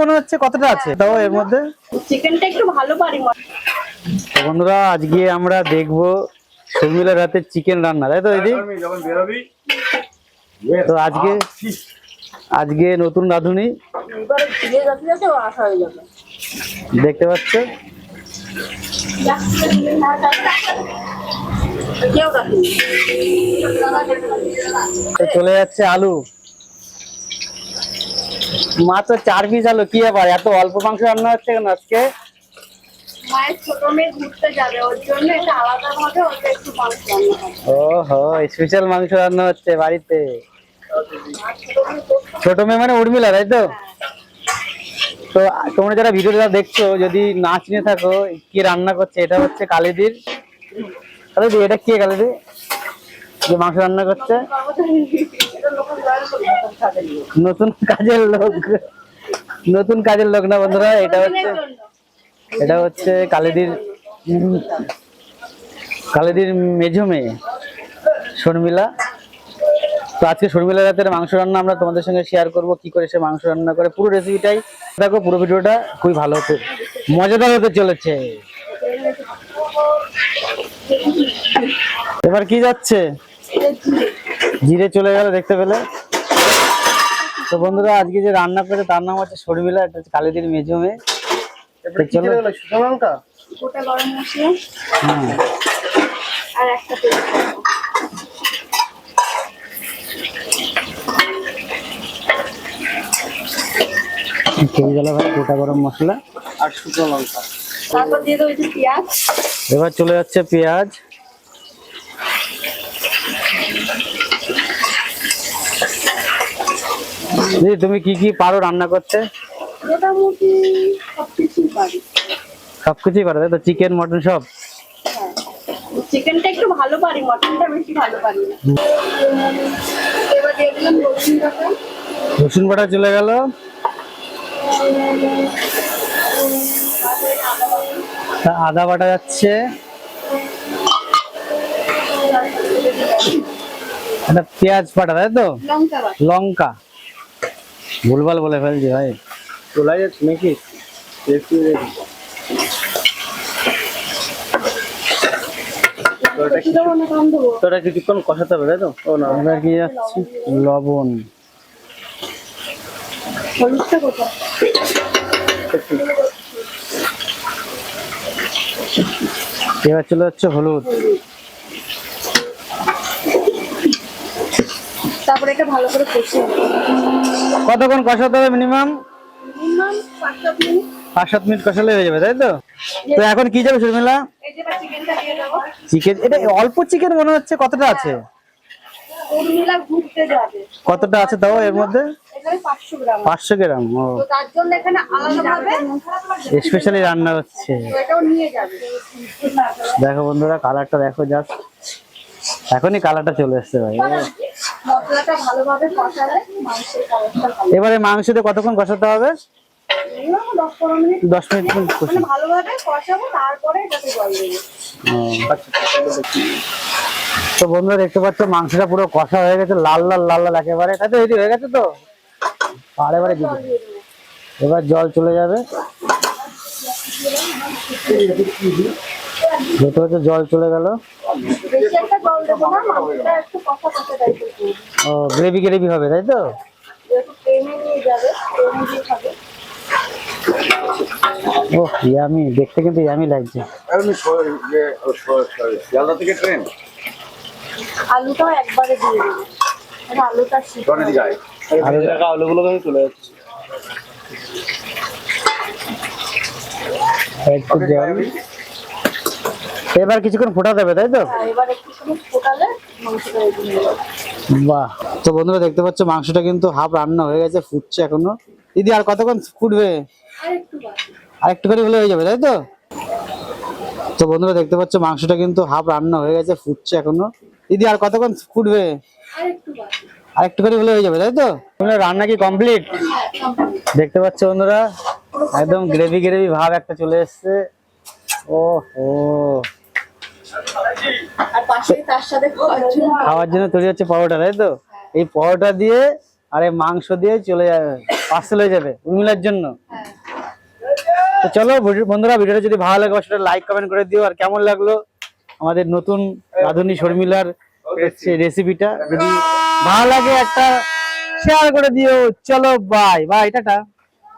মনে হচ্ছে কতটা আছে? তাও এর মধ্যে। চিকেনটা একটু ভালো পারি বন্ধুরা আজকে আমরা দেখব শর্মিলার হাতে চিকেন রান্না তাই তো দিদি? তো আজকে আজকে নতুন রাঁধুনি। দেখতে পাচ্ছ? চলে যাচ্ছে আলু। মাত্র চার পিস আলু কি ব্যাপার? এত অল্প মাংস রান্না হচ্ছে কেন আজকে? মায়ের ছোট মেয়ে ঘুরতে যাবে ওর জন্য এটা আলাদা ভাবে ওকে একটু মাংস রান্না হবে। ও হো স্পেশাল মাংস রান্না হচ্ছে বাড়িতে। ছোট মেয়ে মানে উর্মিলা তাই তো? তো তোমরা যারা ভিডিওটা দেখছ যদি না চিনে থাকো কি রান্না করছে এটা হচ্ছে কালিদির। কালিদি এটা কি কালিদি? যে মাংস রান্না করছে। নতুন কাজের লোক। নতুন কাজের লোক না বন্ধুরা, এটা হচ্ছে এটা হচ্ছে কালিদির কালিদির মেঝো মেয়ে, শর্মিলা। তো আজকে শর্মিলা রাতের মাংস রান্না আমরা তোমাদের সঙ্গে শেয়ার করব, কি করে সে মাংস রান্না করে। পুরো রেসিপিটাই দেখো, পুরো ভিডিওটা খুবই ভালো হতে মজাদার হতে চলেছে। এবার কি যাচ্ছে? জিরে চলে গেল দেখতে পেলে। তো বন্ধুরা আজকে যে রান্না করে তার নাম হচ্ছে শর্মিলা এটা হচ্ছে কালিদির মেজো মেয়ে। তো চলো। গোটা গরম মশলা হ্যাঁ আর একটা তেল খেয়ে গেল ভাই গোটা গরম মশলা। আর শুকনো লঙ্কা? তারপর দিয়ে দেবো পেঁয়াজ। এবার চলে যাচ্ছে পেঁয়াজ। দিদি তুমি কি কি পারো রান্না করতে? মোটামুটি পারি। সবকিছুই পারো তাই তো? চিকেন মটন সব? হ্যাঁ চিকেনটা একটু ভালো পারি মটনটা বেশি ভালো পারি না। এবার দিয়ে রসুন বাটা। রসুন বাটা চলে গেল। আদা বাটা যাচ্ছে। পেঁয়াজ বাটা তাই তো? লঙ্কা লঙ্কা। ভুলভাল বলে ফেলছি ভাই। চলে যাচ্ছে নাকি? একটু বেশি দেবো না কম দেবো তো এটা কিছুক্ষণ কষাতে হবে তাই তো? ও না। এবার কি যাচ্ছে? লবণ। এবার চলে যাচ্ছে হলুদ। তারপরে এটা ভালো করে কষিয়ে কতক্ষণ কষাতে হবে মিনিমাম পাঁচ সাত মিনিট। কষালে হয়ে যাবে তাই তো? তো এখন কি যাবে শর্মিলা? যে চিকেন এটা অল্প চিকেন মনে হচ্ছে কতটা আছে? যাবে। কতটা আছে তাও এর মধ্যে? পাঁচশো গ্রাম ও। স্পেশালি রান্না হচ্ছে। দেখো বন্ধুরা কালারটা দেখো জাস্ট এখনই কালারটা চলে এসছে ভাই মশলাটা ভালোভাবে কষালে মাংসের কালারটা ভালো। এবারে মাংসতে কতক্ষণ কষাতে হবে? মিনিমাম দশ পনেরো মিনিট মানে ভালোভাবে কষাবো তারপরে এটাকে জল দেবো। তো বন্ধুরা দেখতে পাচ্ছ মাংসটা পুরো কষা হয়ে গেছে লাল লাল লাল লাল একেবারে। তাই তো এটি হয়ে গেছে তো? আর এবারে দিবি। এবার জল চলে যাবে। দেখতে পাচ্ছ জল চলে গেল? ও গ্রেভি গ্রেভি হবে তাই তো? ও ইয়ামি দেখতে কিন্তু ইয়ামি লাগছে। আমি শিয়ালদা থেকে ট্রেন আলুটাও একবারে দিয়ে দেবো। মানে আলুটা আলুগুলো চলে যাচ্ছে। একটু এবার কিছুক্ষণ ফোটাতে হবে তাই তো? হয়ে বাহ। তো বন্ধুরা দেখতে পাচ্ছ মাংসটা কিন্তু হাফ রান্না হয়ে গেছে ফুটছে এখনও। দিদি আর কতক্ষণ ফুটবে? আর একটু করে হলে হয়ে যাবে তাই তো? তো বন্ধুরা দেখতে পাচ্ছ মাংসটা কিন্তু হাফ রান্না হয়ে গেছে ফুটছে এখনও। দিদি আর কতক্ষণ ফুটবে? আর একটু করে হলে হয়ে যাবে তাই তো? রান্না কি কমপ্লিট দেখতে পাচ্ছ বন্ধুরা একদম গ্রেভি গ্রেভি ভাব একটা চলে এসছে। ও ও আর পাশে তার সাথে খাওয়ার জন্য খাওয়ার জন্য তৈরি হচ্ছে পরোটা তাই তো? এই পরোটা দিয়ে আর এই মাংস দিয়ে চলে যাবে পার্সেল হয়ে যাবে উর্মিলার জন্য। হ্যাঁ। তো চলো বন্ধুরা ভিডিওটা যদি ভালো লাগে অবশ্যই লাইক কমেন্ট করে দিও। আর কেমন লাগল আমাদের নতুন রাধুনী শর্মিলার রেসিপিটা যদি ভালো লাগে একটা শেয়ার করে দিও। চলো বাই বাই টাটা।